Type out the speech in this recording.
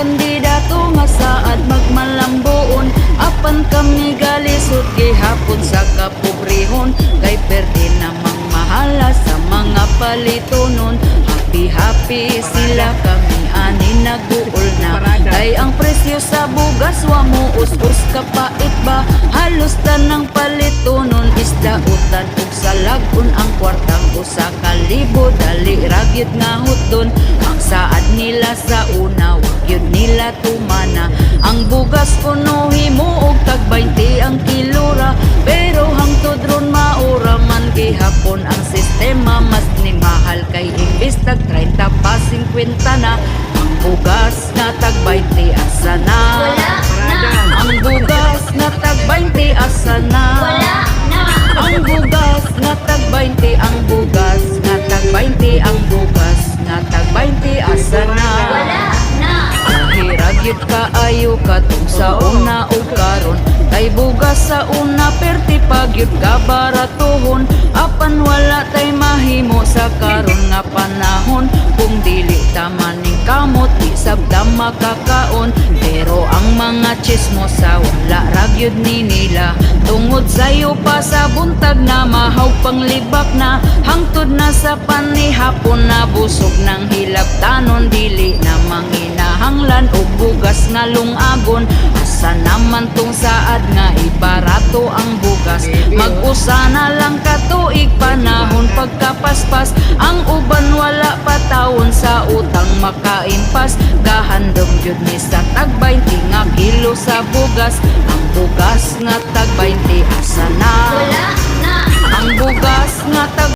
kandidato nga saad apan kami galisod gihapon sa kapobrehon kay perde namang mahala sa mga palitonon. Happy happy sila kami ani naguol na. Kay ang presyo sa bugas wa mo us-us kapait ba halos tanang palitonon isda utan ug salagon ang kwartang usa ka libo dali ragyod nga hutdon. Ang saad nila sa una wag yun nila tumana. Ang bugas kuno himo og tag 20 ang kilora pero hangtod ron maura man gihapon ang sistema. Mas ni mahal kay imbis tag 30 pa 50 na. Ang bugas nga tag 20 asa na? Wala na. ang bugas nga tag 20 asa na? Wala kaayo katong sa una o karon? Kay bugas sa una perti pag yun ka baratuhon. Apan wala tay mahimo sa karon nga panahon. Kung dili tama ning kamot di sabda makakaon. Pero ang mga chismo sa wala ragyod ni nila. Tungod sayo pa sa buntag na mahaw panglibak na. Hangtod na sa panihapon na busog ng hilab tanon Dili na manginahanglan o bugas nga lungagon. Asa naman tong saad nga ibarato ang bugas. Mag-usa na lang katuig panahon pagkapaspas. Ang uban wala patawon sa utang makaimpas. Gahandom jud ni sa tag 20 nga kilo sa bugas. Ang bugas nga tag 20 asa na? Wala na. Ang bugas nga tag